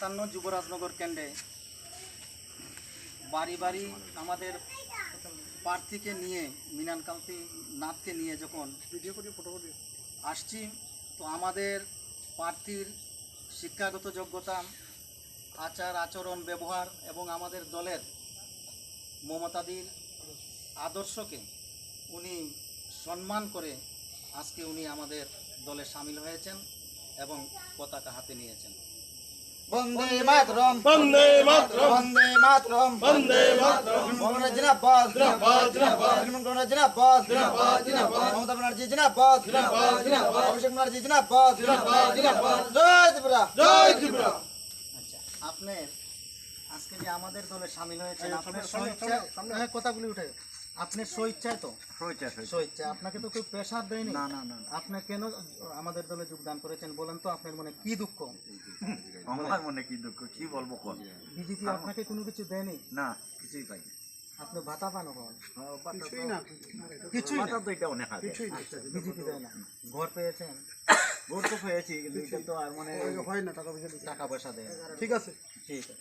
সাতান্ন যুবরাজনগর কেন্দ্রে বাড়ি বাড়ি আমাদের প্রার্থীকে নিয়ে মিনান কান্তি নাথকে নিয়ে যখন ভিডিও করি ফটো করি আসছি তো আমাদের প্রার্থীর শিক্ষাগত যোগ্যতা আচার আচরণ ব্যবহার এবং আমাদের দলের মমতাদির আদর্শকে উনি সম্মান করে আজকে উনি আমাদের দলে সামিল হয়েছেন এবং পতাকা হাতে নিয়েছেন। বন্দে মাতরম বন্দে মাতরম বন্দে মাতরম বন্দে মাতরম মমতা ব্যানার্জি অভিষেক ব্যানার্জি জয় ত্রিপুরা জয় ত্রিপুরা আচ্ছা আপনার আজকে যে আমাদের দলে সামিল হয়েছেন এই, আপনার। হ্যাঁ, কথাগুলি উঠে আপনার স্বইচ্ছায় তো? স্বইচ্ছা আপনাকে তো কেউ প্রেশার দেয়নি? না না না আপনি কেন আমাদের দলে যোগদান করেছেন বলেন তো? আপনার মনে কি দুঃখ? আমার মনে কি দুঃখ? কি বলব কোন? বিজেপি আপনাকে কোনো কিছু দেয়নি? না কিছুই পাই না আপনি ভাতা পান কিছুই না কিছুই না। তো এটা অনেক কিছুই না বিজেপি দেয় না। ঘর পেয়েছেন? ভোট তো পেয়েছি কিন্তু এটা তো আর মানে হয় না টাকা পয়সা টাকা পয়সা দেয় ঠিক আছে। ঠিক আছে।